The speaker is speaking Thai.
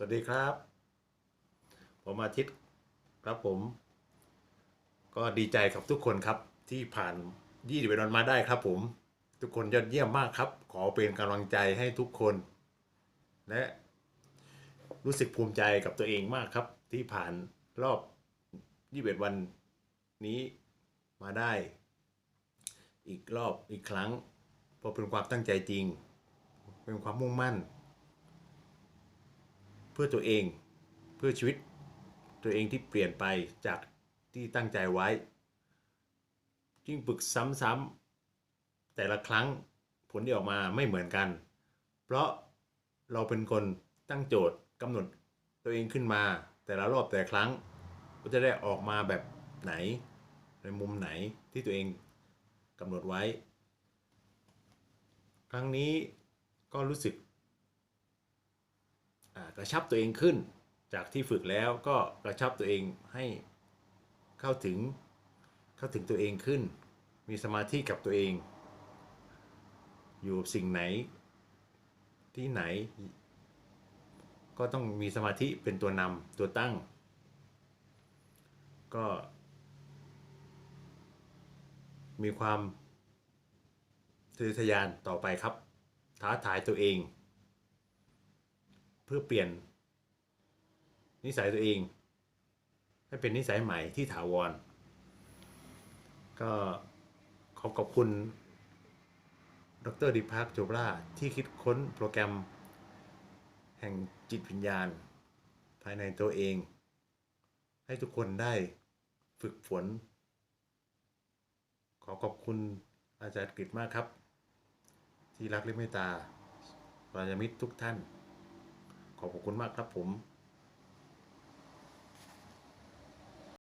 สวัสดีครับ ผมอาทิตย์ครับผม ก็ดีใจกับทุกคนครับที่ผ่านยี่สิบวันมาได้ครับผม ทุกคนยอดเยี่ยมมากครับ ขอเป็นกำลังใจให้ทุกคน และรู้สึกภูมิใจกับตัวเองมากครับ ที่ผ่านรอบยี่สิบวันนี้มาได้ อีกรอบอีกครั้งเพราะเป็นความตั้งใจจริง เป็นความมุ่งมั่น พื่อตัวเองเพื่อชีวิตตัวเองที่เปลี่ยนไปจากที่ตั้งใจไว้ ยิ่งฝึกซ้ำๆแต่ละครั้งผลที่ออกมาไม่เหมือนกัน เพราะเราเป็นคนตั้งโจทย์กำหนดตัวเองขึ้นมา แต่ละรอบแต่ละครั้งก็จะได้ออกมาแบบไหน ในมุมไหนที่ตัวเองกำหนดไว้ ครั้งนี้ก็รู้สึก กระชับตัวเองขึ้น จากที่ฝึกแล้วก็กระชับตัวเองให้เข้าถึงเข้าถึงตัวเองขึ้น มีสมาธิกับตัวเอง อยู่กับสิ่งไหนที่ไหน ก็ต้องมีสมาธิเป็นตัวนำตัวตั้ง ก็ มีความทะเยอทะยานต่อไปครับ ท้าทายตัวเอง เพื่อเปลี่ยน นิสัยตัวเอง ให้เป็นนิสัยใหม่ที่ถาวร ก็ขอขอบคุณ ดรดิพักโจบราที่คิดค้นโปรแกรม แห่งจิตวิญญาณ ภายในตัวเอง ให้ทุกคนได้ฝึกฝน ขอขอบคุณอาจารย์กฤษมากครับ ที่รักและเมตตาปราญมิตรทุกท่าน ขอบคุณมากครับผม